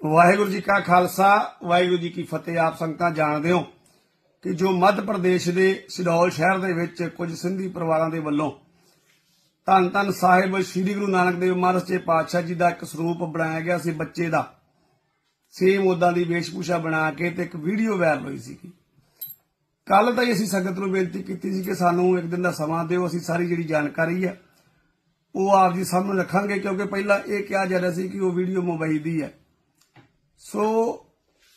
ਵਾਹਿਗੁਰੂ ਜੀ ਕਾ ਖਾਲਸਾ, ਵਾਹਿਗੁਰੂ ਜੀ ਕੀ ਫਤਿਹ। ਆਪ ਸੰਗਤਾਂ ਜਾਣਦੇ ਹੋ ਕਿ ਜੋ ਮੱਧ ਪ੍ਰਦੇਸ਼ ਦੇ ਸਿਡੌਲ ਸ਼ਹਿਰ ਦੇ ਵਿੱਚ ਕੁਝ ਸਿੰਧੀ ਪਰਿਵਾਰਾਂ ਦੇ ਵੱਲੋਂ ਧੰਨ ਧੰਨ ਸਾਹਿਬ ਸ੍ਰੀ ਗੁਰੂ ਨਾਨਕ ਦੇਵ ਮਹਾਰਾਜ ਜੀ ਪਾਤਸ਼ਾਹ ਜੀ ਦਾ ਇੱਕ ਸਰੂਪ ਬਣਾਇਆ ਗਿਆ ਸੀ ਬੱਚੇ ਦਾ। ਸੇਮ ਉਦਾਂ ਦੀ ਵੇਸ਼ਭੂਸ਼ਾ ਬਣਾ ਕੇ ਤੇ ਇੱਕ ਵੀਡੀਓ ਵਾਇਰਲ ਹੋਈ ਸੀ ਕੱਲ ਤਾਂ ਹੀ ਅਸੀਂ ਸੰਗਤ ਨੂੰ ਬੇਨਤੀ ਕੀਤੀ ਸੀ ਕਿ ਸਾਨੂੰ ਇੱਕ ਦਿਨ ਦਾ ਸਮਾਂ ਦਿਓ, ਅਸੀਂ ਸਾਰੀ ਜਿਹੜੀ ਜਾਣਕਾਰੀ ਹੈ ਉਹ ਆਪ ਜੀ ਸਾਹਮਣੇ ਰੱਖਾਂਗੇ, ਕਿਉਂਕਿ ਪਹਿਲਾਂ ਇਹ ਕਿਹਾ ਜਾ ਰਿਹਾ ਸੀ ਕਿ ਉਹ ਵੀਡੀਓ ਮੁੰਬਈ ਦੀ ਹੈ। ਸੋ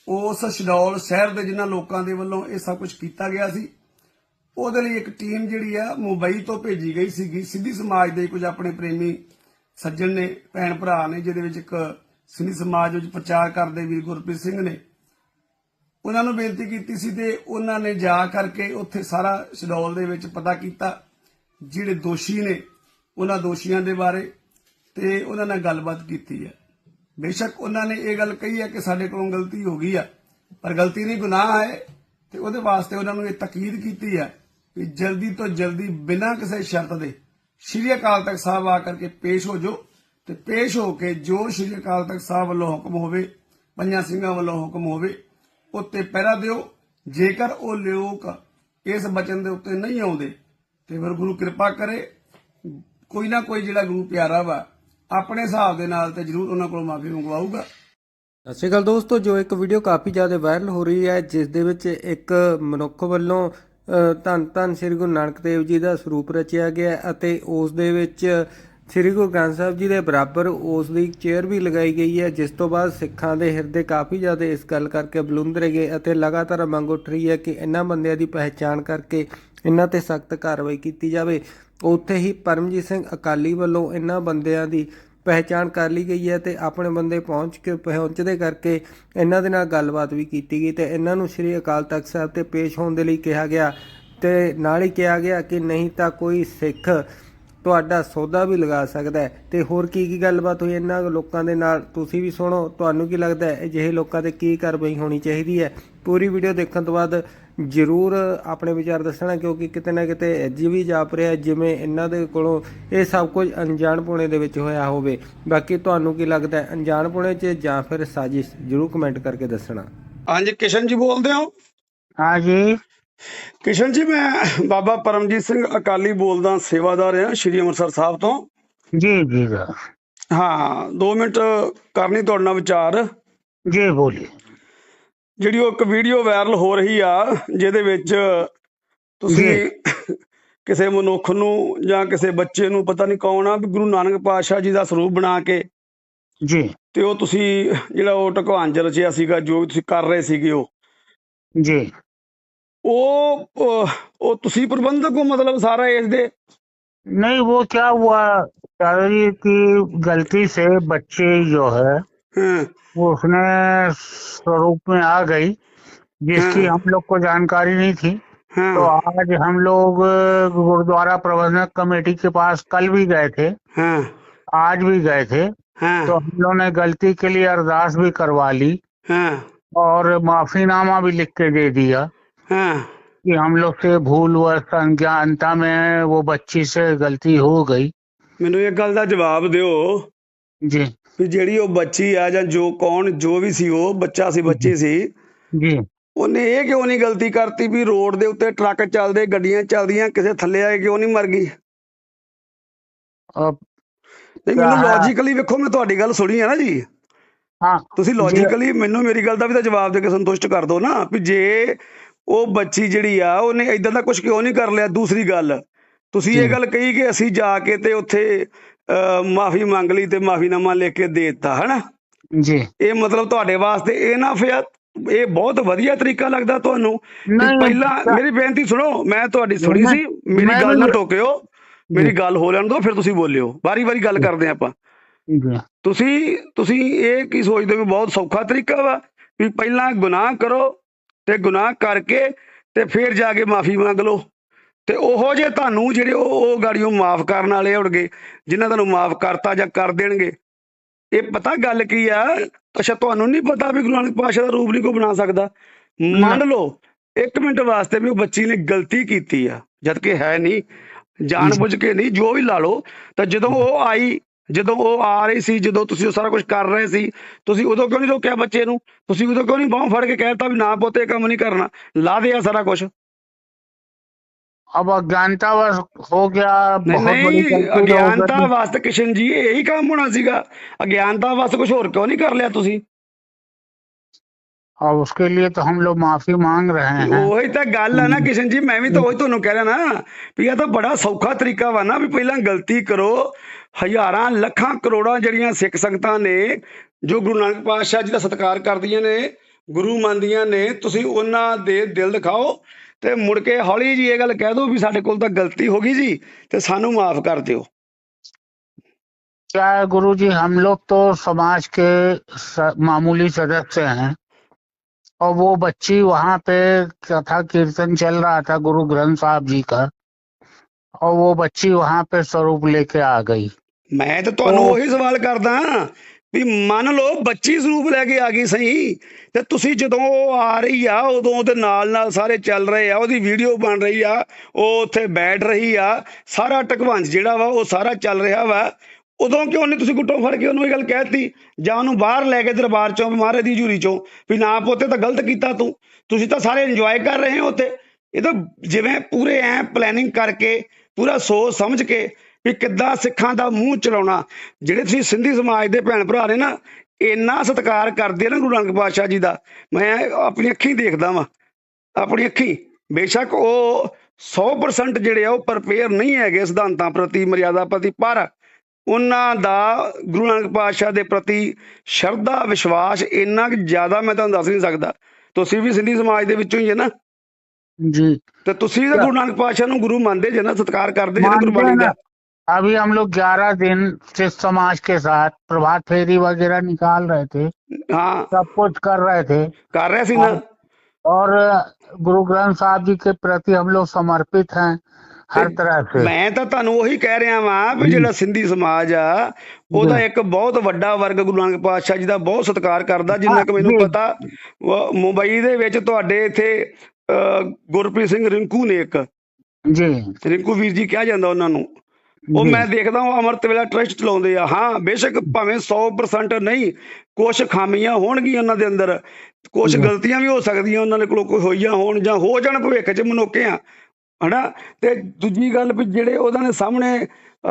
ਉਸ ਸ਼ਡੌਲ ਸ਼ਹਿਰ ਦੇ ਜਿਨ੍ਹਾਂ ਲੋਕਾਂ ਦੇ ਵੱਲੋਂ ਇਹ ਸਭ ਕੁਝ ਕੀਤਾ ਗਿਆ ਸੀ, ਉਹਦੇ ਲਈ ਇੱਕ ਟੀਮ ਜਿਹੜੀ ਆ, ਮੁੰਬਈ ਤੋਂ ਭੇਜੀ ਗਈ ਸੀਗੀ। ਸਿੱਧੀ ਸਮਾਜ ਦੇ ਕੁਝ ਆਪਣੇ ਪ੍ਰੇਮੀ ਸੱਜਣ ਨੇ, ਭੈਣ ਭਰਾ ਨੇ, ਜਿਹਦੇ ਵਿੱਚ ਇੱਕ ਸਿੱਧੀ ਸਮਾਜ ਵਿੱਚ ਪ੍ਰਚਾਰ ਕਰਦੇ ਵੀਰ ਗੁਰਪ੍ਰੀਤ ਸਿੰਘ ਨੇ। ਉਹਨਾਂ ਨੂੰ ਬੇਨਤੀ ਕੀਤੀ ਸੀ ਤੇ ਉਹਨਾਂ ਨੇ ਜਾ ਕਰਕੇ ਉੱਥੇ ਸਾਰਾ ਸ਼ਡੌਲ ਦੇ ਵਿੱਚ ਪਤਾ ਕੀਤਾ, ਜਿਹੜੇ ਦੋਸ਼ੀ ਨੇ, ਉਹਨਾਂ ਦੋਸ਼ੀਆਂ ਦੇ ਬਾਰੇ ਤੇ ਉਹਨਾਂ ਨਾਲ ਗੱਲਬਾਤ ਕੀਤੀ ਹੈ। ਬੇਸ਼ੱਕ ਉਹਨਾਂ ਨੇ ਇਹ ਗੱਲ ਕਹੀ ਹੈ ਕਿ ਸਾਡੇ ਕੋਲੋਂ ਗਲਤੀ ਹੋ ਗਈ ਆ, ਪਰ ਗਲਤੀ ਨਹੀਂ ਗੁਨਾਹ ਹੈ ਤੇ ਉਹਦੇ ਵਾਸਤੇ ਉਹਨਾਂ ਨੂੰ ਇਹ ਤਕੀਦ ਕੀਤੀ ਹੈ ਕਿ ਜਲਦੀ ਤੋਂ ਜਲਦੀ ਬਿਨਾਂ ਕਿਸੇ ਸ਼ਰਤ ਦੇ ਸ਼੍ਰੀ ਅਕਾਲ ਤਖਤ ਸਾਹਿਬ ਆ ਕਰਕੇ ਪੇਸ਼ ਹੋ ਜਾਓ ਤੇ ਪੇਸ਼ ਹੋ ਕੇ ਜੋ ਸ਼੍ਰੀ ਅਕਾਲ ਤਖਤ ਸਾਹਿਬ ਵੱਲੋਂ ਹੁਕਮ ਹੋਵੇ, ਪੰਜਾਂ ਸਿੰਘਾਂ ਵੱਲੋਂ ਹੁਕਮ ਹੋਵੇ, ਉੱਤੇ ਪਹਿਰਾ ਦਿਓ। ਜੇਕਰ ਉਹ ਲੋਕ ਇਸ ਬਚਨ ਦੇ ਉੱਤੇ ਨਹੀਂ ਆਉਂਦੇ, ਤੇ ਫਿਰ ਗੁਰੂ ਕਿਰਪਾ ਕਰੇ। ਕੋਈ ਨਾ ਕੋਈ ਜਿਹੜਾ ਗੁਰੂ ਪਿਆਰਾ ਵਾ ਆਪਣੇ ਹਿਸਾਬ ਦੇ ਨਾਲ ਤੇ ਜਰੂਰ ਉਹਨਾਂ ਕੋਲ ਮਾਫੀ ਮੰਗਵਾਊਗਾ। ਸਤਿ ਸ਼੍ਰੀ ਅਕਾਲ ਦੋਸਤੋ, ਜੋ ਇੱਕ ਵੀਡੀਓ ਕਾਫੀ ਜ਼ਿਆਦਾ ਵਾਇਰਲ ਹੋ ਰਹੀ ਹੈ, ਜਿਸ ਦੇ ਵਿੱਚ ਇੱਕ ਮਨੁੱਖ ਵੱਲੋਂ ਧੰਨ ਧੰਨ ਸ੍ਰੀ ਗੁਰੂ ਨਾਨਕ ਦੇਵ ਜੀ ਦਾ ਸਰੂਪ ਰਚਿਆ ਗਿਆ ਅਤੇ ਉਸ ਦੇ ਵਿੱਚ ਸ੍ਰੀ ਗੁਰੂ ਗ੍ਰੰਥ ਸਾਹਿਬ ਜੀ ਦੇ ਬਰਾਬਰ ਉਸ ਦੀ ਚੇਅਰ ਵੀ ਲਗਾਈ ਗਈ ਹੈ, ਜਿਸ ਤੋਂ ਬਾਅਦ ਸਿੱਖਾਂ ਦੇ ਹਿਰਦੇ ਕਾਫੀ ਜ਼ਿਆਦਾ ਇਸ ਗੱਲ ਕਰਕੇ ਬਲੁੰਦਰੇ ਗਏ ਅਤੇ ਲਗਾਤਾਰ ਮੰਗ ਉੱਠ ਰਹੀ ਹੈ ਕਿ ਇਹਨਾਂ ਬੰਦਿਆਂ ਦੀ ਪਹਿਚਾਣ ਕਰਕੇ ਇਹਨਾਂ ਤੇ ਸਖਤ ਕਾਰਵਾਈ ਕੀਤੀ ਜਾਵੇ। ਉੱਥੇ ਹੀ ਪਰਮਜੀਤ ਸਿੰਘ ਅਕਾਲੀ ਵੱਲੋਂ ਇਹਨਾਂ ਬੰਦਿਆਂ ਦੀ ਪਹਿਚਾਣ ਕਰ ਲਈ ਗਈ ਹੈ ਤੇ ਆਪਣੇ ਬੰਦੇ ਪਹੁੰਚ ਕੇ, ਪਹੁੰਚਦੇ ਕਰਕੇ ਇਹਨਾਂ ਦੇ ਨਾਲ ਗੱਲਬਾਤ ਵੀ ਕੀਤੀ ਗਈ ਤੇ ਇਹਨਾਂ ਨੂੰ ਸ੍ਰੀ ਅਕਾਲ ਤਖਤ ਸਾਹਿਬ ਤੇ ਪੇਸ਼ ਹੋਣ ਦੇ ਲਈ ਕਿਹਾ ਗਿਆ ਤੇ ਨਾਲ ਹੀ ਕਿਹਾ ਗਿਆ ਕਿ ਨਹੀਂ ਤਾਂ ਕੋਈ ਸਿੱਖ ਤੁਹਾਡਾ ਸੌਦਾ ਵੀ ਲਗਾ ਸਕਦਾ ਹੈ। ਤੇ ਹੋਰ ਕੀ ਕੀ ਗੱਲਬਾਤ ਹੋਈ ਇਹਨਾਂ ਲੋਕਾਂ ਦੇ ਨਾਲ? ਤੁਸੀਂ ਵੀ ਸੁਣੋ ਤੁਹਾਨੂੰ ਕੀ ਲੱਗਦਾ ਹੈ? ਅਜਿਹੇ ਲੋਕਾਂ ਤੇ ਕੀ ਕਾਰਵਾਈ ਹੋਣੀ ਚਾਹੀਦੀ ਹੈ? ਪੂਰੀ ਵੀਡੀਓ ਦੇਖਣ ਤੋਂ ਬਾਅਦ ਜਰੂਰ ਆਪਣੇ ਵਿਚਾਰ ਦੱਸਣਾ ਕਿਉਂਕਿ ਕਿਤੇ ਨਾ ਕਿਤੇ ਅੱਜ ਵੀ ਜਾਪ ਰਿਹਾ ਜਿਵੇਂ ਇਹਨਾਂ ਦੇ ਕੋਲੋਂ ਇਹ ਸਭ ਕੁਝ ਅਣਜਾਣ ਪੁਣੇ ਦੇ ਵਿੱਚ ਹੋਇਆ ਹੋਵੇ। ਬਾਕੀ ਤੁਹਾਨੂੰ ਕੀ ਲੱਗਦਾ ਹੈ? ਅਣਜਾਣ ਪੁਣੇ 'ਚ ਜਾਂ ਫਿਰ ਸਾਜ਼ਿਸ਼? ਜਰੂਰ ਕਮੈਂਟ ਕਰਕੇ ਦੱਸਣਾ। ਹਾਂਜੀ ਕਿਸ਼ਨ ਜੀ ਬੋਲਦੇ ਹੋ? हाँ जी ਕਿਸ਼ਨ ਜੀ ਮੈਂ ਬਾਬਾ ਪਰਮਜੀਤ ਸਿੰਘ ਅਕਾਲੀ ਬੋਲਦਾ ਸੇਵਾਦਾਰ ਆ ਸ਼੍ਰੀ ਅੰਮ੍ਰਿਤਸਰ ਸਾਹਿਬ ਤੋਂ। ਜੀ ਜੀ ਹਾਂ 2 ਮਿੰਟ ਕਰਨੀ ਤੁਹਾਡੇ ਨਾਲ ਵਿਚਾਰ। ਜੀ ਬੋਲੀ ਜਿਹੜੀ ਉਹ ਇੱਕ ਵੀਡੀਓ ਵਾਇਰਲ ਹੋ ਰਹੀ ਆ ਜਿਹਦੇ ਵਿੱਚ ਤੁਸੀਂ ਕਿਸੇ ਮਨੁੱਖ ਨੂੰ ਜਾਂ ਕਿਸੇ ਬੱਚੇ ਨੂੰ ਪਤਾ ਨਹੀਂ ਕੌਣ ਆ ਵੀ ਗੁਰੂ ਨਾਨਕ ਪਾਤਸ਼ਾਹ ਜੀ ਦਾ ਸਰੂਪ ਬਣਾ ਕੇ ਜੀ। ਤੇ ਉਹ ਤੁਸੀਂ ਜਿਹੜਾ ਉਹ ਟਕਵਾਂਜ ਰਚਿਆ ਸੀਗਾ ਜੋ ਤੁਸੀਂ ਕਰ ਰਹੇ ਸੀਗੇ ਉਹ। ਜੀ। ਉਹ ਉਹ- ਉਹ ਤੁਸੀਂ ਪ੍ਰਬੰਧਕ ਹੋ ਮਤਲਬ ਸਾਰਾ ਇਸ ਦੇ नहीं वो क्या हुआ दादाजी की गलती से बच्चे जो है ਹਾਂ वो उसने स्वरूप में आ गई जिसकी हाँ। हम लोग को जानकारी नहीं थी तो ਹਾਂ आज हम लोग अ, गुरुद्वारा प्रबंधक कमेटी के पास कल भी गए थे ਹਾਂ आज भी गए थे ਹਾਂ तो हम लोगों ने गलती के लिए अरदास भी करवा ली ਹਾਂ और माफीनामा भी लिख के दे दिया ਹਾਂ कि हम लोग से भूल व अज्ञानता में वो बच्ची से गलती हो गई ਮੈਨੂੰ ਇੱਕ ਗੱਲ ਦਾ ਜਵਾਬ ਦਿਓ जी ਵੀ ਜਿਹੜੀ ਉਹ ਬੱਚੀ ਆ ਜਾਂ ਜੋ ਕੌਣ ਜੋ ਵੀ ਸੀ ਉਹ ਬੱਚਾ ਸੀ ਬੱਚੀ ਸੀ जी ਉਹਨੇ ਇਹ ਕਿਉਂ ਨਹੀਂ ਗਲਤੀ ਕਰਤੀ ਵੀ ਰੋਡ ਦੇ ਉੱਤੇ ਟਰੱਕ ਚੱਲਦੇ ਗੱਡੀਆਂ ਚੱਲਦੀਆਂ ਕਿਸੇ ਥੱਲੇ ਆਏ ਕਿਉਂ ਨਹੀਂ ਮਰ ਗਈ अब ਨਹੀਂ ਮੈਨੂੰ ਹਾਂ। ਲੌਜੀਕਲੀ ਵੇਖੋ ਮੈਂ ਤੁਹਾਡੀ ਗੱਲ ਸੁਣੀ ਹੈ ਨਾ ਜੀ हाँ ਤੁਸੀਂ ਲੌਜੀਕਲੀ ਮੈਨੂੰ ਮੇਰੀ ਗੱਲ ਦਾ ਵੀ ਤਾਂ ਜਵਾਬ ਦੇ ਕੇ ਸੰਤੁਸ਼ਟ ਕਰ ਦਿਓ ਨਾ ਵੀ ਜੇ ਉਹ ਬੱਚੀ ਜਿਹੜੀ ਆ ਉਹਨੇ ਇਦਾਂ ਦਾ ਕੁਝ ਕਿਉਂ ਨਹੀਂ ਕਰ ਲਿਆ? ਦੂਸਰੀ ਗੱਲ ਤੁਸੀਂ ਇਹ ਜੀ। ਗੱਲ ਕਹੀ ਕਿ ਅਸੀਂ ਜਾ ਕੇ ਤੇ ਉੱਥੇ ਮਾਫੀ ਮੰਗ ਲਈ ਤੇ ਮਾਫੀਨਾਮਾ ਲਿਖ ਕੇ ਦੇ ਦਿੱਤਾ ਹਨਾ? जी ਇਹ ਮਤਲਬ ਤੁਹਾਡੇ ਵਾਸਤੇ ਇਹ ਨਾ ਫਿਆ ਇਹ ਬਹੁਤ ਵਧੀਆ ਤਰੀਕਾ ਲੱਗਦਾ ਤੁਹਾਨੂੰ ਪਹਿਲਾਂ ਮੇਰੀ ਬੇਨਤੀ ਸੁਣੋ ਮੈਂ ਤੁਹਾਡੀ ਸੁਣੀ ਸੀ ਮੇਰੀ ਗੱਲ ਨਾ ਟੋਕਿਓ ਮੇਰੀ ਗੱਲ ਹੋ ਲੈਣ ਦਿਓ ਫਿਰ ਤੁਸੀਂ ਬੋਲਿਓ। ਵਾਰੀ ਵਾਰੀ ਗੱਲ ਕਰਦੇ ਆਪਾਂ। ਤੁਸੀਂ ਤੁਸੀਂ ਇਹ ਕੀ ਸੋਚਦੇ ਹੋ ਬਹੁਤ ਸੌਖਾ ਤਰੀਕਾ ਵਾ ਵੀ ਪਹਿਲਾਂ ਗੁਨਾਹ ਕਰੋ ਤੇ ਗੁਨਾਹ ਕਰਕੇ ਤੇ ਫਿਰ ਜਾ ਕੇ ਮਾਫੀ ਮੰਗ ਲਓ। ਤੇ ਉਹੋ ਜੇ ਤੁਹਾਨੂੰ ਜਿਹੜੇ ਉਹ ਉਹ ਗਾੜੀਆਂ ਮਾਫ ਕਰਨ ਵਾਲੇ ਹੋਣਗੇ ਜਿਨ੍ਹਾਂ ਤੁਹਾਨੂੰ ਮਾਫ ਕਰਤਾ ਜਾਂ ਕਰ ਦੇਣਗੇ। ਇਹ ਪਤਾ ਗੱਲ ਕੀ ਆ? ਅੱਛਾ ਤੁਹਾਨੂੰ ਨਹੀਂ ਪਤਾ ਵੀ ਗੁਰੂ ਨਾਨਕ ਪਾਤਸ਼ਾਹ ਦਾ ਰੂਪ ਨਹੀਂ ਕੋਈ ਬਣਾ ਸਕਦਾ। ਮੰਨ ਲਓ ਇੱਕ ਮਿੰਟ ਵਾਸਤੇ ਵੀ ਉਹ ਬੱਚੀ ਨੇ ਗਲਤੀ ਕੀਤੀ ਆ ਜਦ ਕਿ ਹੈ ਨਹੀਂ ਜਾਣ ਬੁੱਝ ਕੇ ਨਹੀਂ ਜੋ ਵੀ ਲਾ ਲਓ ਤਾਂ ਜਦੋਂ ਉਹ ਆਈ ਜਦੋਂ ਉਹ ਆ ਰਹੀ ਸੀ ਜਦੋਂ ਤੁਸੀਂ ਉਹ ਸਾਰਾ ਕੁਝ ਕਰ ਰਹੇ ਸੀ ਤੁਸੀਂ ਉਦੋਂ ਕਿਉਂ ਨਹੀਂ ਰੋਕਿਆ ਬੱਚੇ ਨੂੰ ਤੁਸੀਂ ਉਦੋਂ ਕਿਉਂ ਨਹੀਂ ਬਾਹ ਫੜ ਕੇ ਕਹਿਤਾ ਵੀ ਨਾ ਪੁੱਤ ਇਹ ਕੰਮ ਨਹੀਂ ਕਰਨਾ ਲਾ ਦਿਆ ਸਾਰਾ ਕੁਝ अब अज्ञानतावश हो गया ਨਹੀਂ बहुत बड़ी ਨਹੀਂ गलती हो ਅਗਿਆਨਤਾ गई ਵਾਸਤੇ ਕਿਸ਼ਨ ਜੀ ਇਹੀ ਕੰਮ ਹੋਣਾ ਸੀਗਾ ਅਗਿਆਨਤਾ ਵਾਸਤੇ ਕੁਝ ਹੋਰ ਕਿਉਂ ਨਹੀਂ ਕਰ ਲਿਆ ਤੁਸੀਂ और उसके लिए तो हम लोग माफी मांग रहे हैं ਉਹੀ ਤਾਂ ਗੱਲ ਆ ਨਾ ਕਿਸ਼ਨ ਜੀ ਮੈਂ ਵੀ ਤਾਂ ਉਹੀ ਤੁਹਾਨੂੰ ਕਹਿ ਰਿਹਾ ਨਾ ਵੀ ਇਹ ਤਾਂ ਬੜਾ ਸੌਖਾ ਤਰੀਕਾ ਵਾ ਨਾ ਵੀ ਪਹਿਲਾਂ ਗਲਤੀ ਕਰੋ ਹਜ਼ਾਰਾਂ ਲੱਖਾਂ ਕਰੋੜਾਂ ਜਿਹੜੀਆਂ ਸਿੱਖ ਸੰਗਤਾਂ ਨੇ ਜੋ ਗੁਰੂ ਨਾਨਕ ਪਾਤਸ਼ਾਹ ਜੀ ਦਾ ਸਤਿਕਾਰ ਕਰਦੀਆਂ ਨੇ ਗੁਰੂ ਮੰਨਦੀਆਂ ਨੇ ਤੁਸੀਂ ਉਹਨਾਂ ਦੇ ਦਿਲ ਦਿਖਾਓ ਤੇ ਮੁੜ ਕੇ ਹੌਲੀ ਜੀ ਇਹ ਗੱਲ ਕਹਿ ਦਿਓ ਵੀ ਸਾਡੇ ਕੋਲ ਤਾਂ ਗਲਤੀ ਹੋ ਗਈ ਜੀ ਤੇ ਸਾਨੂੰ ਮਾਫ ਕਰ ਦਿਓ क्या है गुरु जी हम लोग तो समाज के स, मामूली सदस्य हैं और वो बच्ची वहां पे कथा कीर्तन चल रहा था गुरु ग्रंथ साहब जी का और वो बच्ची वहां पे स्वरूप लेके आ गई ਮੈਂ ਤਾਂ ਤੁਹਾਨੂੰ ਉਹ- ਸਵਾਲ ਕਰਦਾ ਵੀ ਮੰਨ ਲਓ ਬੱਚੀ ਸਰੂਪ ਲੈ ਕੇ ਆ ਗਈ ਸਹੀ ਤੇ ਤੁਸੀਂ ਜਦੋਂ ਉਹ ਆ ਰਹੀ ਆ ਉਦੋਂ ਉਹਦੇ ਨਾਲ ਨਾਲ ਸਾਰੇ ਚੱਲ ਰਹੇ ਆ ਉਹਦੀ ਵੀਡੀਓ ਬਣ ਰਹੀ ਆ ਉਹ ਉੱਥੇ ਬੈਠ ਰਹੀ ਆ ਸਾਰਾ ਟਕਵੰਜ ਜਿਹੜਾ ਵਾ ਉਹ ਸਾਰਾ ਚੱਲ ਰਿਹਾ ਵਾ ਉਦੋਂ ਕਿਉਂ ਨਹੀਂ ਤੁਸੀਂ ਗੁੱਟੋਂ ਫੜ ਕੇ ਉਹਨੂੰ ਇਹ ਗੱਲ ਕਹਿਤੀ ਜਾਂ ਉਹਨੂੰ ਬਾਹਰ ਲੈ ਕੇ ਦਰਬਾਰ ਚੋਂ ਮਹਾਰਾਜ ਦੀ ਹਜ਼ੂਰੀ ਚੋਂ ਵੀ ਨਾ ਪੋਤੇ ਤਾਂ ਗਲਤ ਕੀਤਾ ਤੂੰ ਤੁਸੀਂ ਤਾਂ ਸਾਰੇ ਇੰਜੋਏ ਕਰ ਰਹੇ ਹੋ ਉੱਥੇ। ਇਹ ਤਾਂ ਜਿਵੇਂ ਪੂਰੇ ਐ ਪਲੈਨਿੰਗ ਕਰਕੇ ਪੂਰਾ ਸੋਚ ਸਮਝ ਕੇ ਵੀ ਕਿੱਦਾਂ ਸਿੱਖਾਂ ਦਾ ਮੂੰਹ ਚਲਾਉਣਾ। ਜਿਹੜੇ ਤੁਸੀਂ ਸਿੰਧੀ ਸਮਾਜ ਦੇ ਭੈਣ ਭਰਾ ਨੇ ਨਾ ਇੰਨਾ ਸਤਿਕਾਰ ਕਰਦੇ ਨਾ ਗੁਰੂ ਨਾਨਕ ਪਾਤਸ਼ਾਹ ਜੀ ਦਾ। ਮੈਂ ਆਪਣੀ ਅੱਖੀਂ ਦੇਖਦਾ ਵਾਂ। ਆਪਣੀ ਅੱਖੀਂ। ਬੇਸ਼ੱਕ ਉਹ 100% ਜਿਹੜੇ ਆ ਉਹ ਪ੍ਰਪੇਅਰ ਨਹੀਂ ਹੈਗੇ ਸਿਧਾਂਤਾਂ ਪ੍ਰਤੀ ਮਰਿਆਦਾ ਪ੍ਰਤੀ ਪਰ ਉਹਨਾਂ ਦਾ ਗੁਰੂ ਨਾਨਕ ਪਾਤਸ਼ਾਹ ਦੇ ਪ੍ਰਤੀ ਸ਼ਰਧਾ ਵਿਸ਼ਵਾਸ ਇੰਨਾ ਕਿ ਜ਼ਿਆਦਾ ਮੈਂ ਤੁਹਾਨੂੰ ਦੱਸ ਨਹੀਂ ਸਕਦਾ। ਤੁਸੀਂ ਵੀ ਸਿੰਧੀ ਸਮਾਜ ਦੇ ਵਿੱਚੋਂ ਹੀ ਹੈ ਨਾ। ਜੀ। ਤੇ ਤੁਸੀਂ ਗੁਰੂ ਨਾਨਕ ਪਾਤਸ਼ਾਹ ਨੂੰ ਗੁਰੂ ਮੰਨਦੇ ਜੇ ਨਾ ਸਤਿਕਾਰ ਕਰਦੇ ਜੇ ਗੁਰਬਾਣੀ ਦਾ। अभी हम लोग ग्यारह दिन से समाज के साथ प्रभात फेरी वगैरह निकाल रहे थे ਹਾਂ सब कुछ कर रहे थे ਕਰ ਰਿਹਾ ਸੀ ਨਾ और गुरु ग्रंथ साहब जी के प्रति हम लोग समर्पित हैं हर तरह से ਮੈਂ ਤਾਂ ਤੁਹਾਨੂੰ ਉਹੀ ਕਹਿ ਰਿਹਾ ਵਾਂ ਵੀ ਜਿਹੜਾ ਸਿੰਧੀ ਸਮਾਜ ਆ ਉਹਦਾ ਇੱਕ ਬਹੁਤ ਵੱਡਾ ਵਰਗ ਗੁਰੂ ਨਾਨਕ ਪਾਤਸ਼ਾਹ ਜੀ ਦਾ ਬਹੁਤ ਸਤਿਕਾਰ ਕਰਦਾ ਜਿੰਨਾ ਕਿ ਮੈਨੂੰ ਜੀ। ਪਤਾ ਉਹ ਮੁੰਬਈ ਦੇ ਵਿੱਚ ਤੁਹਾਡੇ ਇੱਥੇ ਅਹ, ਗੁਰਪ੍ਰੀਤ ਸਿੰਘ ਰਿੰਕੂ ਨੇ ਇੱਕ जी ਰਿੰਕੂ ਵੀਰ ਜੀ ਕਿਹਾ ਜਾਂਦਾ ਉਹਨਾਂ ਨੂੰ ਉਹ ਮੈਂ ਦੇਖਦਾ ਹਾਂ ਅਮਰਤ ਵੇਲਾ ਟਰਸਟ ਚਲਾਉਂਦੇ ਆ। ਹਾਂ ਬੇਸ਼ੱਕ ਭਾਵੇਂ 100% ਨਹੀਂ ਕੁਝ ਖਾਮੀਆਂ ਹੋਣਗੀਆਂ ਉਹਨਾਂ ਦੇ ਅੰਦਰ। ਕੁਝ। ਗਲਤੀਆਂ ਵੀ ਹੋ ਸਕਦੀਆਂ ਉਹਨਾਂ ਦੇ ਕੋਲੋਂ ਕੋਈ ਹੋਈਆਂ ਹੋਣ ਜਾਂ ਹੋ ਜਾਣ ਭਵਿੱਖ 'ਚ ਮਨੋਕੇ ਆ। ਹਨਾ? ਤੇ ਦੂਜੀ ਗੱਲ ਵੀ ਜਿਹੜੇ ਉਹਨਾਂ ਦੇ ਸਾਹਮਣੇ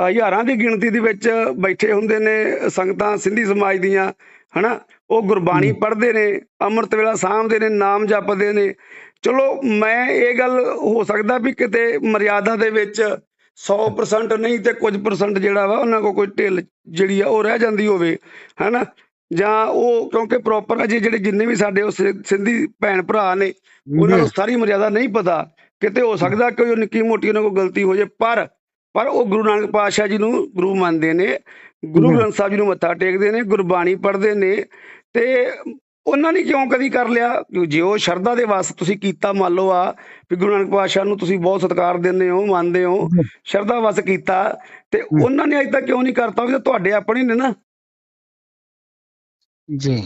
ਹਜ਼ਾਰਾਂ ਦੀ ਗਿਣਤੀ ਦੇ ਵਿੱਚ ਬੈਠੇ ਹੁੰਦੇ ਨੇ ਸੰਗਤਾਂ ਸਿੰਧੀ ਸਮਾਜ ਦੀਆਂ ਹਨਾ? ਉਹ ਗੁਰਬਾਣੀ। ਪੜ੍ਹਦੇ ਨੇ ਅੰਮ੍ਰਿਤ ਵੇਲਾ ਸਾਂਭਦੇ ਨੇ ਨਾਮ ਜਪਦੇ ਨੇ। ਚਲੋ ਮੈਂ ਇਹ ਗੱਲ ਹੋ ਸਕਦਾ ਵੀ ਕਿਤੇ ਮਰਿਆਦਾ ਦੇ ਵਿੱਚ 100% ਨਹੀਂ ਤੇ ਕੁਝ ਪਰਸੈਂਟ ਜਿਹੜਾ ਵਾ ਉਹਨਾਂ ਕੋਲ ਕੋਈ ਢਿੱਲ ਜਿਹੜੀ ਆ ਉਹ ਰਹਿ ਜਾਂਦੀ ਹੋਵੇ ਹਨਾ ਜਾਂ ਉਹ ਕਿਉਂਕਿ ਪ੍ਰੋਪਰ ਅਜੇ ਜਿਹੜੇ ਜਿੰਨੇ ਵੀ ਸਾਡੇ ਉਹ ਸਿੰਧੀ ਭੈਣ ਭਰਾ ਨੇ ਉਹਨਾਂ ਨੂੰ ਸਾਰੀ ਮਰਿਆਦਾ ਨਹੀਂ ਪਤਾ ਕਿਤੇ ਹੋ ਸਕਦਾ ਕਿ ਉਹ ਨਿੱਕੀ ਮੋਟੀ ਉਹਨਾਂ ਕੋਲ ਗਲਤੀ ਹੋ ਜਾਏ ਪਰ ਪਰ ਉਹ ਗੁਰੂ ਨਾਨਕ ਪਾਤਸ਼ਾਹ ਜੀ ਨੂੰ ਗੁਰੂ ਮੰਨਦੇ ਨੇ ਗੁਰੂ ਜੀ। ਗ੍ਰੰਥ ਸਾਹਿਬ ਜੀ ਨੂੰ ਮੱਥਾ ਟੇਕਦੇ ਨੇ ਗੁਰਬਾਣੀ ਪੜ੍ਹਦੇ ਨੇ ਤੇ ਉਹਨਾਂ ਨੇ ਕਿਉਂ ਕਦੀ ਕਰ ਲਿਆ ਕਿ ਜੇ ਉਹ ਸ਼ਰਧਾ ਦੇ ਵਾਸਤੇ ਤੁਸੀਂ ਕੀਤਾ ਮੰਨ ਲਓ ਆ ਵੀ ਗੁਰੂ ਨਾਨਕ ਪਾਤਸ਼ਾਹ ਨੂੰ ਤੁਸੀਂ ਬਹੁਤ ਸਤਿਕਾਰ ਦਿੰਦੇ ਹੋ ਮੰਨਦੇ ਹੋ जी, ਸ਼ਰਧਾ ਵਾਸਤੇ ਕੀਤਾ ਤੇ ਉਹਨਾਂ ਨੇ ਅਜੇ ਤੱਕ ਕਿਉਂ ਨਹੀਂ ਕਰਤਾ ਉਹ ਵੀ ਤਾਂ ਤੁਹਾਡੇ ਆਪਣੇ ਨੇ ਨਾ जी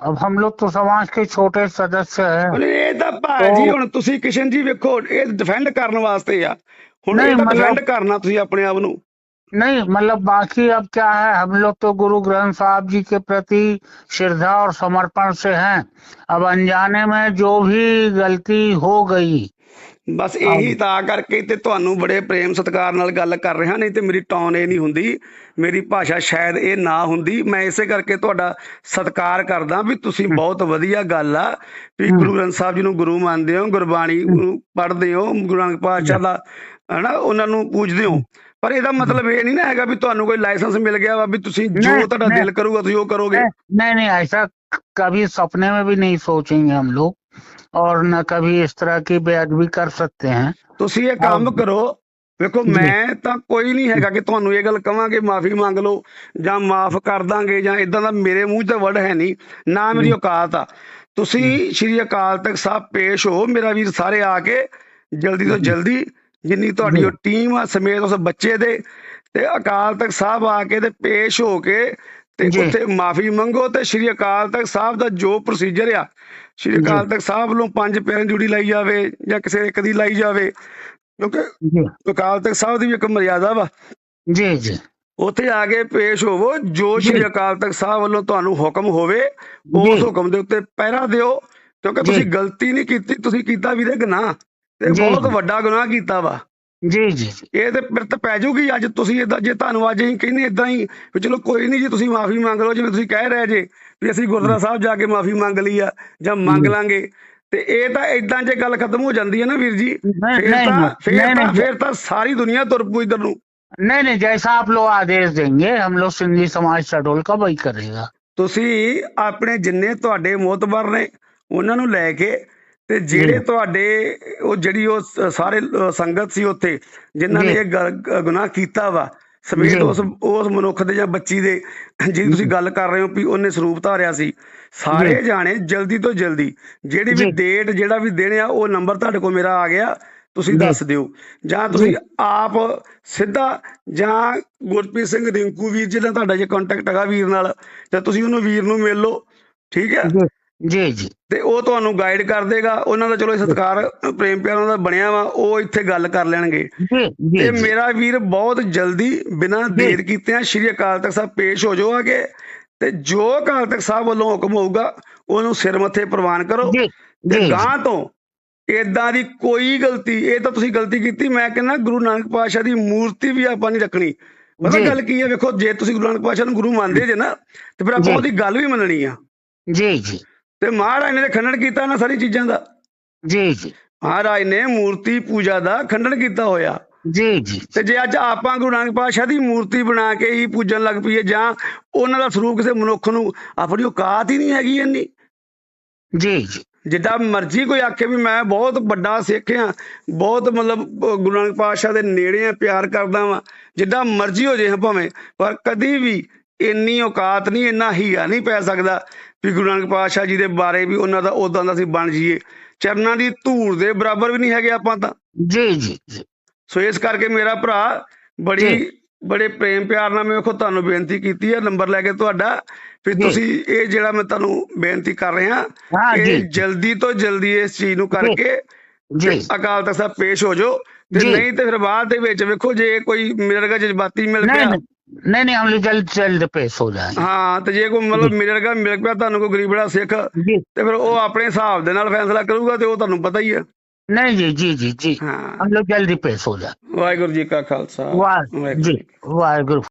अब हम लोग तो समाज के छोटे सदस्य हैं ਹੁਣ ਇਹ ਤਾਂ ਭਾਜੀ ਹੁਣ ਤੁਸੀਂ ਕਿਸ਼ਨ ਜੀ ਵੇਖੋ ਇਹ ਡਿਫੈਂਡ ਕਰਨ ਵਾਸਤੇ ਆ ਹੁਣ ਨਹੀਂ, ਇਹ ਤਾਂ ਮਤਲਬ- ਡਿਫੈਂਡ ਕਰਨਾ ਤੁਸੀਂ ਆਪਣੇ ਆਪ ਨੂੰ नहीं मतलब बाकी अब क्या है, हम लोग तो गुरु ग्रंथ साहब जी के प्रति श्रद्धा और समर्पण से हैं। अब अनजाने में जो भी गलती हो गई ਬਸ ਇਹੀ ਤਾਂ ਕਰਕੇ ਤੇ ਤੁਹਾਨੂੰ ਬੜੇ ਪ੍ਰੇਮ ਸਤਿਕਾਰ ਨਾਲ ਗੱਲ ਕਰ ਰਿਹਾ ਨਹੀਂ ਤੇ ਮੇਰੀ ਟੌਨ ਇਹ ਨਹੀਂ ਹੁੰਦੀ ਮੇਰੀ ਭਾਸ਼ਾ ਸ਼ਾਇਦ ਇਹ ਨਾ ਹੁੰਦੀ ਮੈਂ ਇਸੇ ਕਰਕੇ ਤੁਹਾਡਾ ਸਤਿਕਾਰ ਕਰਦਾ ਵੀ ਤੁਸੀਂ ਬਹੁਤ ਵਧੀਆ ਗੱਲ ਆ ਵੀ ਹਮ। ਗੁਰੂ ਗ੍ਰੰਥ ਸਾਹਿਬ ਜੀ ਨੂੰ ਗੁਰੂ ਮੰਨਦੇ ਹੋ ਗੁਰਬਾਣੀ ਨੂੰ ਪੜ੍ਹਦੇ ਹੋ ਗੁਰੂ ਨਾਨਕ ਪਾਤਸ਼ਾਹ ਦਾ ਹਨਾ ਉਹਨਾਂ ਨੂੰ ਪੂਜਦੇ ਹੋ ਪਰ ਇਹਦਾ ਮਤਲਬ ਇਹ ਨਹੀਂ ਨਾ ਹੈਗਾ ਵੀ ਤੁਹਾਨੂੰ ਕੋਈ ਲਾਇਸੈਂਸ ਮਿਲ ਗਿਆ ਵਾ ਵੀ ਤੁਸੀਂ ਜੋ ਨਹੀਂ, ਤੁਹਾਡਾ ਨਹੀਂ। ਦਿਲ ਕਰੂਗਾ ਤੁਸੀਂ ਉਹ ਕਰੋਗੇ नहीं नहीं नहीं, ऐसा कभी सपने में भी नहीं सोचेंगे हम लोग और न कभी इस तरह की बेअदबी कर सकते हैं ਤੁਸੀਂ ਇਹ ਕੰਮ ਹਾਂ। ਕਰੋ ਵੇਖੋ ਜੀ। ਮੈਂ ਤਾਂ ਕੋਈ ਨਹੀਂ ਹੈਗਾ ਕਿ ਤੁਹਾਨੂੰ ਇਹ ਗੱਲ ਕਵਾਂਗੇ ਮਾਫੀ ਮੰਗ ਲਓ ਜਾਂ ਮਾਫ ਕਰ ਦਾਂਗੇ ਜਾਂ ਇਦਾਂ ਦਾ ਮੇਰੇ ਮੂੰਹ 'ਚ ਤਾਂ ਵਰਡ ਹੈ ਨਹੀਂ ਨਾ ਮੇਰੀ ਜੀ। ਔਕਾਤ ਆ ਤੁਸੀਂ ਸ਼੍ਰੀ ਅਕਾਲ ਤਖਤ ਸਾਹਿਬ ਪੇਸ਼ ਹੋ ਮੇਰਾ ਵੀਰ ਸਾਰੇ ਆ ਕੇ ਜਲਦੀ ਤੋਂ ਜੀ। ਜਲਦੀ ਜਿੰਨੀ ਤੁਹਾਡੀ ਜੀ। ਉਹ ਟੀਮ ਆ ਸਮੇਤ ਉਸ ਬੱਚੇ ਦੇ ਤੇ ਅਕਾਲ ਤਖਤ ਸਾਹਿਬ ਆ ਕੇ ਤੇ ਪੇਸ਼ ਹੋ ਕੇ ਤੇ ਜੀ। ਉੱਥੇ ਮਾਫੀ ਮੰਗੋ ਤੇ ਸ਼੍ਰੀ ਅਕਾਲ ਤਖਤ ਸਾਹਿਬ ਦਾ ਜੋ ਪ੍ਰੋਸੀਜਰ ਆ ਸ਼੍ਰੀ ਅਕਾਲ ਤਖਤ ਸਾਹਿਬ ਵੱਲੋਂ ਪੰਜ ਪਿਆਰਿਆਂ ਜੁੜੀ ਲਾਈ ਜਾਵੇ ਜਾਂ ਕਿਸੇ ਇੱਕ ਦੀ ਲਾਈ ਜਾਵੇ ਕਿਉਂਕਿ ਅਕਾਲ ਤਖਤ ਸਾਹਿਬ ਦੀ ਵੀ ਇੱਕ ਮਰਿਆਦਾ ਵਾ। ਜੀ ਜੀ। ਉੱਥੇ ਆ ਕੇ ਪੇਸ਼ ਹੋਵੋ ਜੋ ਸ਼੍ਰੀ ਅਕਾਲ ਤਖਤ ਸਾਹਿਬ ਵੱਲੋਂ ਤੁਹਾਨੂੰ ਹੁਕਮ ਹੋਵੇ ਉਸ ਹੁਕਮ ਦੇ ਉੱਤੇ ਪਹਿਰਾ ਦਿਓ ਕਿਉਂਕਿ ਤੁਸੀਂ ਗਲਤੀ ਨਹੀਂ ਕੀਤੀ ਤੁਸੀਂ ਕੀਤਾ ਵੀ ਤੇ ਗੁਨਾਹ ਤੇ ਬਹੁਤ ਵੱਡਾ ਗੁਨਾਹ ਕੀਤਾ ਵਾ। ਜੀ ਜੀ ਇਹ ਤੇ ਪਿਰਤ ਪੈ ਜੂਗੀ ਅੱਜ ਤੁਸੀਂ ਇਦਾਂ ਜੇ ਤੁਹਾਨੂੰ ਅੱਜ ਹੀ ਕਹਿੰਦੇ ਇਦਾਂ ਹੀ ਚਲੋ ਕੋਈ ਨਹੀਂ ਜੇ ਤੁਸੀਂ ਮਾਫੀ ਮੰਗ ਲਓ ਜਿਵੇਂ ਤੁਸੀਂ ਕਹਿ ਰਹੇ ਜੇ ਵੀ ਅਸੀਂ ਗੁਰਦੁਆਰਾ ਸਾਹਿਬ ਜਾ ਕੇ ਮਾਫੀ ਮੰਗ ਲਈ ਆ ਜਾਂ ਮੰਗ ਲਾਂਗੇ ਤੇ ਇਹ ਤਾਂ ਇਦਾਂ ਜੇ ਗੱਲ ਖਤਮ ਹੋ ਜਾਂਦੀ ਹੈ ਨਾ ਵੀਰ ਜੀ ਨਹੀਂ, ਫਿਰ ਨਹੀਂ, ਤਾਂ ਨਹੀਂ, ਫਿਰ ਨਹੀਂ, ਤਾਂ ਨਹੀਂ। ਫਿਰ ਤਾਂ ਸਾਰੀ ਦੁਨੀਆ ਤੁਰ ਪੂ ਇਧਰ ਨੂੰ नहीं नहीं जैसा आप लोग आदेश देंगे हम लोग सिंधी समाज शहडोल का वही करेगा ਤੁਸੀਂ ਆਪਣੇ ਜਿੰਨੇ ਤੁਹਾਡੇ ਮੋਤਬਰ ਨੇ ਉਹਨਾਂ ਨੂੰ ਲੈ ਕੇ ਤੇ ਜਿਹੜੇ ਜੀ। ਤੁਹਾਡੇ ਉਹ ਜਿਹੜੀ ਉਹ ਸ- ਸਾਰੇ ਅ, ਸੰਗਤ ਸੀ ਉੱਥੇ ਜਿਨ੍ਹਾਂ ਨੇ ਜੀ। ਇਹ ਗ- ਗ- ਗੁਨਾਹ ਕੀਤਾ ਵਾ ਜੀ। ਉਸ ਉਸ ਮਨੁੱਖ ਦੇ ਜਾਂ ਬੱਚੀ ਦੇ ਜਿਹਦੀ ਤੁਸੀਂ ਗੱਲ ਕਰ ਰਹੇ ਹੋ ਵੀ ਉਹਨੇ ਸਰੂਪ ਧਾਰਿਆ ਸੀ ਸਾਰੇ ਜੀ। ਜਾਣੇ ਜਲਦੀ ਤੋਂ ਜਲਦੀ ਜਿਹੜੀ ਵੀ ਜੀ। ਡੇਟ ਜਿਹੜਾ ਵੀ ਦਿਨ ਆ ਉਹ ਨੰਬਰ ਤੁਹਾਡੇ ਕੋਲ ਮੇਰਾ ਆ ਗਿਆ ਤੁਸੀਂ ਜੀ। ਦੱਸ ਦਿਓ ਜਾਂ ਤੁਸੀਂ ਜੀ। ਆਪ ਸਿੱਧਾ ਜਾਂ ਗੁਰਪ੍ਰੀਤ ਸਿੰਘ ਰਿੰਕੂ ਵੀਰ ਜਿਹਨਾਂ ਤੁਹਾਡਾ ਜੇ ਕੰਟੈਕਟ ਹੈਗਾ ਵੀਰ ਨਾਲ ਤੇ ਤੁਸੀਂ ਉਹਨੂੰ ਵੀਰ ਨੂੰ ਮਿਲ ਲਓ ਠੀਕ ਹੈ ਜੀ ਜੀ। ਤੇ ਉਹ ਤੁਹਾਨੂੰ ਗਾਈਡ ਕਰ ਦੇਗਾ। ਉਹਨਾਂ ਦਾ ਚਲੋ ਸਤਕਾਰ ਪ੍ਰੇਮ ਪਿਆਰ ਉਹਨਾਂ ਦਾ ਬਣਿਆ ਵਾ ਉਹ ਇੱਥੇ ਗੱਲ ਕਰ ਲੈਣਗੇ। ਤੇ ਮੇਰਾ ਵੀਰ ਬਹੁਤ ਜਲਦੀ ਬਿਨਾਂ ਦੇਰ ਕੀਤਿਆਂ ਸ਼੍ਰੀ ਅਕਾਲ ਤਖਤ ਸਾਹਿਬ ਪੇਸ਼ ਹੋ ਜਾਓਗੇ ਤੇ ਜੋ ਅਕਾਲ ਤਖਤ ਸਾਹਿਬ ਵੱਲੋਂ ਹੁਕਮ ਹੋਊਗਾ ਉਹਨੂੰ ਸਿਰ ਮੱਥੇ ਪ੍ਰਵਾਨ ਕਰੋ। ਤੇ ਗਾਂ ਤੋਂ ਇਦਾਂ ਦੀ ਕੋਈ ਗਲਤੀ ਇਹ ਤਾਂ ਤੁਸੀਂ ਗਲਤੀ ਕੀਤੀ ਮੈਂ ਕਹਿੰਦਾ ਗੁਰੂ ਨਾਨਕ ਪਾਤਸ਼ਾਹ ਦੀ ਮੂਰਤੀ ਵੀ ਆਪਾਂ ਨਹੀਂ ਰੱਖਣੀ। ਪਤਾ ਗੱਲ ਕੀ ਹੈ ਵੇਖੋ ਜੇ ਤੁਸੀਂ ਗੁਰੂ ਨਾਨਕ ਪਾਤਸ਼ਾਹ ਨੂੰ ਗੁਰੂ ਮੰਨਦੇ ਜੇ ਨਾ ਤੇ ਫਿਰ ਆਪਾਂ ਉਹਦੀ ਗੱਲ ਵੀ ਮੰਨਣੀ ਆ। ਜੀ ਜੀ। ਤੇ ਮਹਾਰਾਜ ਨੇ ਖੰਡਨ ਕੀਤਾ ਇਹਨਾਂ ਸਾਰੀ ਚੀਜ਼ਾਂ ਦਾ। ਜੀ ਜੀ। ਮਹਾਰਾਜ ਨੇ ਮੂਰਤੀ ਪੂਜਾ ਦਾ ਖੰਡਨ ਕੀਤਾ ਹੋਇਆ। ਜੀ ਜੀ। ਤੇ ਜੇ ਅੱਜ ਆਪਾਂ ਗੁਰੂ ਨਾਨਕ ਪਾਤਸ਼ਾਹ ਦੀ ਮੂਰਤੀ ਬਣਾ ਕੇ ਹੀ ਪੂਜਣ ਲੱਗ ਪਈਏ ਜਾਂ ਉਹਨਾਂ ਦਾ ਸਰੂਪ ਕਿਸੇ ਮਨੁੱਖ ਨੂੰ ਆਪਣੀ ਔਕਾਤ ਹੀ ਨਹੀਂ ਹੈਗੀ ਇੰਨੀ। ਜੀ ਜੀ। ਜਿੱਦਾਂ ਮਰਜ਼ੀ ਕੋਈ ਆਖੇ ਵੀ ਮੈਂ ਬਹੁਤ ਵੱਡਾ ਸਿੱਖ ਆ ਬਹੁਤ ਮਤਲਬ ਗੁਰੂ ਨਾਨਕ ਪਾਤਸ਼ਾਹ ਦੇ ਨੇੜੇ ਆ ਪਿਆਰ ਕਰਦਾ ਵਾਂ। ਜਿੱਦਾਂ ਮਰਜ਼ੀ ਹੋ ਜੇ ਭਾਵੇਂ ਪਰ ਕਦੀ ਵੀ ਇੰਨੀ ਔਕਾਤ ਨਹੀਂ ਇੰਨਾ ਹੀਰਾ ਨਹੀਂ ਪੈ ਸਕਦਾ ਵੀ ਗੁਰੂ ਨਾਨਕ ਪਾਤਸ਼ਾਹ ਜੀ ਦੇ ਬਾਰੇ ਵੀ ਉਹਨਾਂ ਦਾ ਉਦਾਂ ਦਾ ਅਸੀਂ ਬਣ ਜਾਈਏ। ਚਰਨਾਂ ਦੀ ਧੂੜ ਦੇ ਬਰਾਬਰ ਵੀ ਨਹੀਂ ਹੈਗੇ ਆਪਾਂ ਤਾਂ। ਜੀ ਜੀ ਸੋ ਇਸ ਕਰਕੇ ਮੇਰਾ ਭਰਾ ਬੜੀ ਬੜੇ ਪ੍ਰੇਮ ਪਿਆਰ ਨਾਲ ਮੈਂ ਵੇਖੋ ਤੁਹਾਨੂੰ ਬੇਨਤੀ ਕੀਤੀ ਹੈ ਨੰਬਰ ਲੈ ਕੇ ਤੁਹਾਡਾ। ਵੀ ਤੁਸੀਂ ਇਹ ਜਿਹੜਾ ਮੈਂ ਤੁਹਾਨੂੰ ਬੇਨਤੀ ਕਰ ਰਿਹਾ ਕਿ ਜਲਦੀ ਤੋਂ ਜਲਦੀ ਇਸ ਚੀਜ਼ ਨੂੰ ਕਰਕੇ ਜੀ। ਅਕਾਲ ਤਖਤ ਸਾਹਿਬ ਪੇਸ਼ ਹੋ ਜਾਓ। ਤੇ ਨਹੀਂ ਤੇ ਫਿਰ ਬਾਅਦ ਦੇ ਵਿੱਚ ਵੇਖੋ ਜੇ ਕੋਈ ਮੇਰੇ ਵਰਗਾ ਜਜ਼ਬਾਤੀ ਮਿਲ ਗਿਆ ਨਹੀਂ ਨਹੀਂ ਹਮ ਜਲਦ ਜਲਦ ਪੇਸ਼ ਹੋ ਜਾਏ ਹਾਂ ਤੇ ਜੇ ਕੋਈ ਮਤਲਬ ਮਿਲੇਗਾ ਮਿਲ ਪਿਆ ਤੁਹਾਨੂੰ ਕੋਈ ਗਰੀਬੜਾ ਸਿੱਖ ਤੇ ਫਿਰ ਉਹ ਆਪਣੇ ਹਿਸਾਬ ਦੇ ਨਾਲ ਫੈਸਲਾ ਕਰੂਗਾ ਤੇ ਉਹ ਤੁਹਾਨੂੰ ਪਤਾ ਹੀ ਹੈ ਨਹੀਂ ਜੀ ਜੀ ਜੀ ਜੀ। ਹਮ ਲੋਗ ਜਲਦੀ ਪੇਸ਼ ਹੋ ਜਾ ਵਾਹਿਗੁਰੂ ਜੀ ਕਾ ਖਾਲਸਾ। ਵਾਹਿਗੁਰੂ ਜੀ ਵਾਹਿਗੁਰੂ।